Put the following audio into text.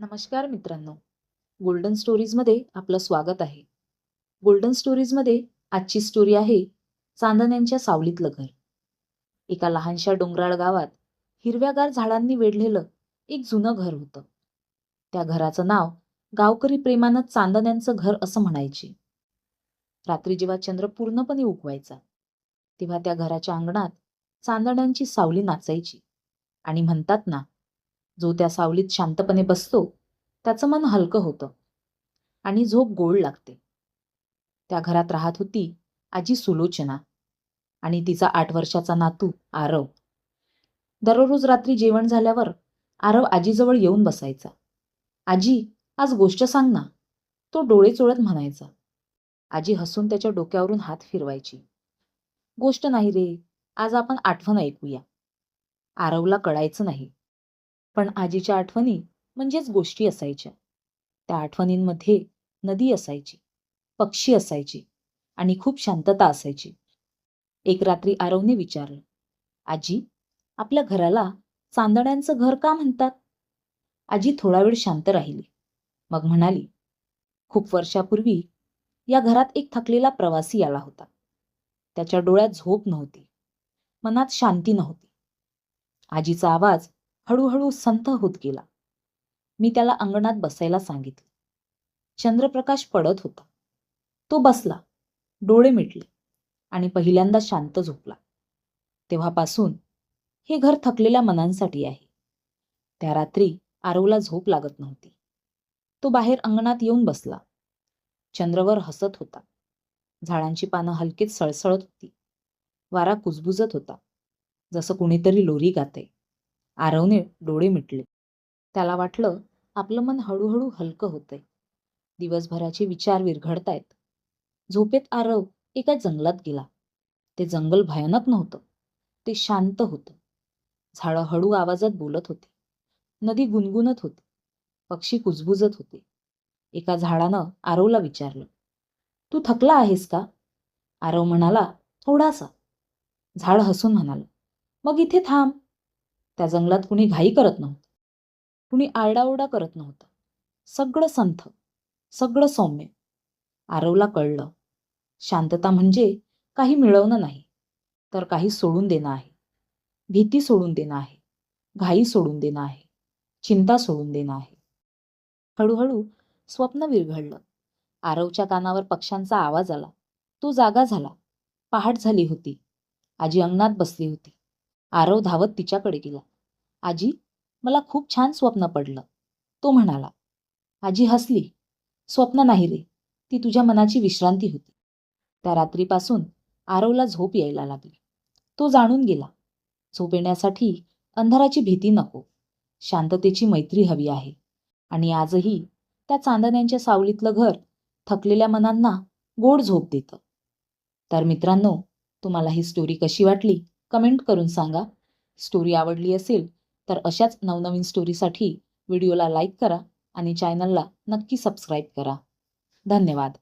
नमस्कार मित्रांनो. गोल्डन स्टोरीजमध्ये आपलं स्वागत आहे. गोल्डन स्टोरीजमध्ये आजची स्टोरी आहे चांदण्यांच्या सावलीतलं घर. एका लहानशा डोंगराळ गावात हिरव्यागार झाडांनी वेढलेलं एक जुनं घर होतं. त्या घराचं नाव गावकरी प्रेमानं चांदण्यांचं घर असं म्हणायचे. रात्री जेव्हा चंद्र पूर्णपणे उगवायचा तेव्हा त्या घराच्या अंगणात चांदण्यांची सावली नाचायची आणि म्हणतात ना जो त्या सावलीत शांतपणे बसतो त्याचं मन हलकं होतं आणि झोप गोड लागते. त्या घरात राहत होती आजी सुलोचना आणि तिचा आठ वर्षाचा नातू आरव. दररोज रात्री जेवण झाल्यावर आरव आजीजवळ येऊन बसायचा. आजी आज गोष्ट सांग ना. तो डोळे चोळत म्हणायचा. आजी हसून त्याच्या डोक्यावरून हात फिरवायची. गोष्ट नाही रे आज आपण आठवण ऐकूया. आरवला कळायचं नाही. पण आजीच्या आठवणी म्हणजेच गोष्टी असायच्या. त्या आठवणींमध्ये नदी असायची पक्षी असायची आणि खूप शांतता असायची. एक रात्री आरवने विचारलं आजी आपल्या घराला चांदण्यांचं घर का म्हणतात? आजी थोडा वेळ शांत राहिली. मग म्हणाली खूप वर्षापूर्वी या घरात एक थकलेला प्रवासी आला होता. त्याच्या डोळ्यात झोप नव्हती. मनात शांती नव्हती. आजीचा आवाज हळूहळू संथ होत गेला. मी त्याला अंगणात बसायला सांगितले. चंद्रप्रकाश पडत होता. तो बसला. डोळे मिटले आणि पहिल्यांदा शांत झोपला. तेव्हापासून हे घर थकलेल्या मनांसाठी आहे. त्या रात्री आरवला झोप लागत नव्हती. तो बाहेर अंगणात येऊन बसला. चंद्रवर हसत होता. झाडांची पानं हलकीत सळसळत होती. वारा कुजबुजत होता. जसं कुणीतरी लोरी गाते. आरवने डोळे मिटले. त्याला वाटलं आपलं मन हळूहळू हलकं होतंय. दिवसभराचे विचार विरघडतायत झोपेत आरव एका जंगलात गेला. ते जंगल भयानक नव्हतं. ते शांत होतं. झाडं हळू आवाजात बोलत होते. नदी गुणगुणत होती. पक्षी कुजबुजत होते. एका झाडानं आरवला विचारलं तू थकला आहेस का? आरव म्हणाला थोडासा. झाड हसून म्हणालं मग इथे थांब. त्या जंगलात कुणी घाई करत नव्हतं. कुणी आरडाओरडा करत नव्हतं. सगळं संथ सगळं सौम्य. आरवला कळलं. शांतता म्हणजे काही मिळवणं नाही तर काही सोडून देणं आहे. भीती सोडून देणं आहे. घाई सोडून देणं आहे. चिंता सोडून देणं आहे. हळूहळू स्वप्न विरघडलं आरवच्या कानावर पक्ष्यांचा आवाज आला. तो जागा झाला. पहाट झाली होती. आजी अंगणात बसली होती. आरव धावत तिच्याकडे गेला. आजी मला खूप छान स्वप्न पडलं. तो म्हणाला आजी हसली. स्वप्न नाही रे ती तुझ्या मनाची विश्रांती होती. त्या रात्रीपासून आरवला झोप यायला लागली. तो जाणून गेला झोप येण्यासाठी अंधाराची भीती नको. शांततेची मैत्री हवी आहे. आणि आजही त्या चांदण्यांच्या सावलीतलं घर थकलेल्या मनांना गोड झोप देतं. तर मित्रांनो तुम्हाला ही स्टोरी कशी वाटली? कमेंट करून सांगा. स्टोरी आवडली असेल तर अशाच नवनवीन स्टोरीसाठी व्हिडिओला लाईक करा आणि चॅनलला नक्की सबस्क्राईब करा. धन्यवाद.